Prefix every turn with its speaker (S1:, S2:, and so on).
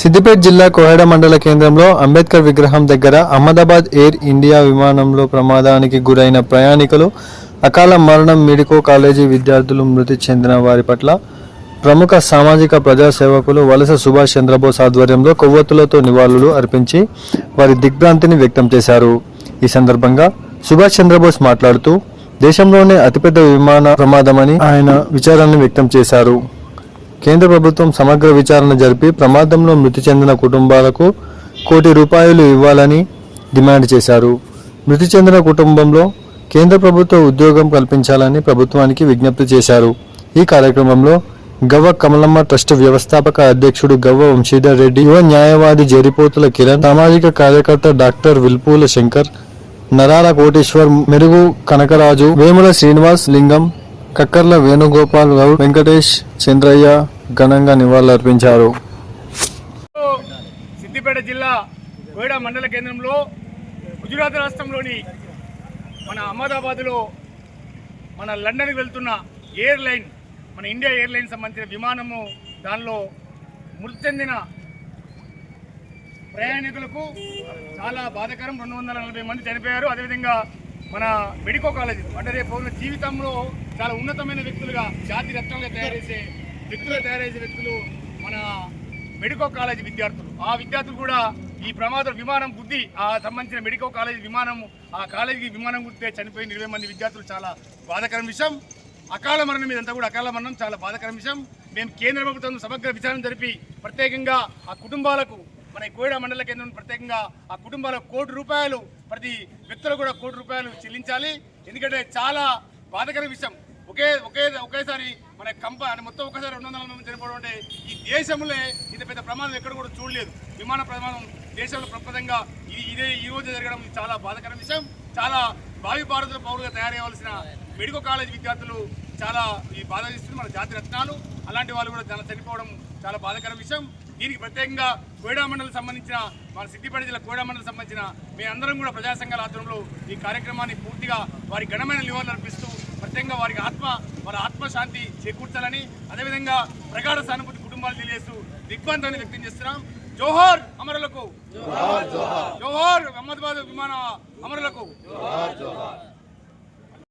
S1: సిద్దిపేట జిల్లా కోహెడ మండల కేంద్రంలో అంబేద్కర్ విగ్రహం దగ్గర అహ్మదాబాద్ ఎయిర్ ఇండియా విమానంలో ప్రమాదానికి గురైన ప్రయాణికులు అకాల మరణం మెడికో కాలేజీ విద్యార్థులు మృతి చెందిన వారి పట్ల ప్రముఖ సామాజిక ప్రజా సేవకులు వలస సుభాష్ చంద్రబోస్ ఆధ్వర్యంలో కొవ్వొత్తులతో నివాళులు అర్పించి వారి దిగ్భ్రాంతిని వ్యక్తం చేశారు. ఈ సందర్భంగా సుభాష్ చంద్రబోస్ మాట్లాడుతూ దేశంలోనే అతిపెద్ద విమాన ప్రమాదమని ఆయన విచారాన్ని వ్యక్తం చేశారు. కేంద్ర ప్రభుత్వం సమగ్ర విచారణ జరిపి ప్రమాదంలో మృతి చెందిన కుటుంబాలకు కోటి రూపాయలు ఇవ్వాలని డిమాండ్ చేశారు. మృతి చెందిన కుటుంబంలో కేంద్ర ప్రభుత్వ ఉద్యోగం కల్పించాలని ప్రభుత్వానికి విజ్ఞప్తి చేశారు. ఈ కార్యక్రమంలో గవ్వ కమలమ్మ ట్రస్ట్ వ్యవస్థాపక అధ్యక్షుడు గవ్వ వంశీధర్ రెడ్డి యువ న్యాయవాది జరిపోతుల కిరణ్ సామాజిక కార్యకర్త డాక్టర్ విల్పూల శంకర్ నరాల కోటేశ్వర్ మెరుగు కనకరాజు వేముల శ్రీనివాస్ లింగం కక్కర్ల వేణుగోపాల్ గౌడ్ వెంకటేష్ చంద్రయ్య ఘనంగా నివాళులర్పించారు.
S2: సిద్దిపేట జిల్లా కోయడ మండల కేంద్రంలో గుజరాత్ రాష్ట్రంలోని మన అహ్మదాబాద్లో మన లండన్కి వెళ్తున్న ఎయిర్లైన్ మన ఇండియా ఎయిర్లైన్ సంబంధించిన విమానము దానిలో మృతి చెందిన ప్రయాణికులకు చాలా బాధాకరం. రెండు వందల నలభై మంది చనిపోయారు. అదేవిధంగా మన మెడికో కాలేజ్ అంటే రేపు జీవితంలో చాలా ఉన్నతమైన వ్యక్తులుగా జాతి రత్నంగా తయారు చేసే వ్యక్తులు తయారయ్యే వ్యక్తులు మన మెడికో కాలేజ్ విద్యార్థులు. ఆ విద్యార్థులు కూడా ఈ ప్రమాద విమానం గుద్ది ఆ సంబంధించిన మెడికో కాలేజ్ విమానం ఆ కాలేజీకి విమానం గుద్దితే చనిపోయిన ఇరవై మంది విద్యార్థులు చాలా బాధాకరం విషయం. అకాల మరణం ఇదంతా కూడా అకాల మరణం చాలా బాధాకరం విషయం. మేము కేంద్ర ప్రభుత్వం సమగ్ర విచారణ జరిపి ప్రత్యేకంగా ఆ కుటుంబాలకు మన కోయడ మండల కేంద్రం ప్రత్యేకంగా ఆ కుటుంబాలకు కోటి రూపాయలు ప్రతి వ్యక్తులు కూడా కోటి రూపాయలు చెల్లించాలి. ఎందుకంటే చాలా బాధకర విషయం. ఒకే ఒకే ఒకేసారి మన కంప మొత్తం ఒకసారి రెండు వందల మంది చనిపోవడం ఈ దేశంలో ఇంత పెద్ద ప్రమాదం ఎక్కడ కూడా చూడలేదు. విమాన ప్రమాదం దేశంలో ప్రప్రదంగా ఇది ఇదే ఈ రోజు జరగడం చాలా బాధకర విషయం. చాలా భావి భారతుల పౌరులుగా తయారయ్యవలసిన మెడికల్ కాలేజ్ విద్యార్థులు చాలా ఈ బాధ ఇస్తుంది మన జాతి రత్నాలు అలాంటి వాళ్ళు కూడా చాలా చనిపోవడం చాలా బాధాకర విషయం. దీనికి ప్రత్యేకంగా కోయడా మండలం సంబంధించిన మన సిద్దిపేట జిల్లా కోయడా మండలం సంబంధించిన మీ అందరం కూడా ప్రజా సంఘాల ఆధ్వర్యంలో ఈ కార్యక్రమాన్ని పూర్తిగా వారి ఘనమైన నివాళులు అర్పిస్తూ ప్రత్యేకంగా వారికి ఆత్మ వారి ఆత్మశాంతి చేకూర్చాలని అదేవిధంగా ప్రగాఢ సానుభూతి కుటుంబాలు తెలియజేస్తూ దిగ్బంధాన్ని వ్యక్తం చేస్తున్నాం. జోహార్ అమరులకు. జోహార్ అహ్మదాబాద్ విమాన అమరులకు.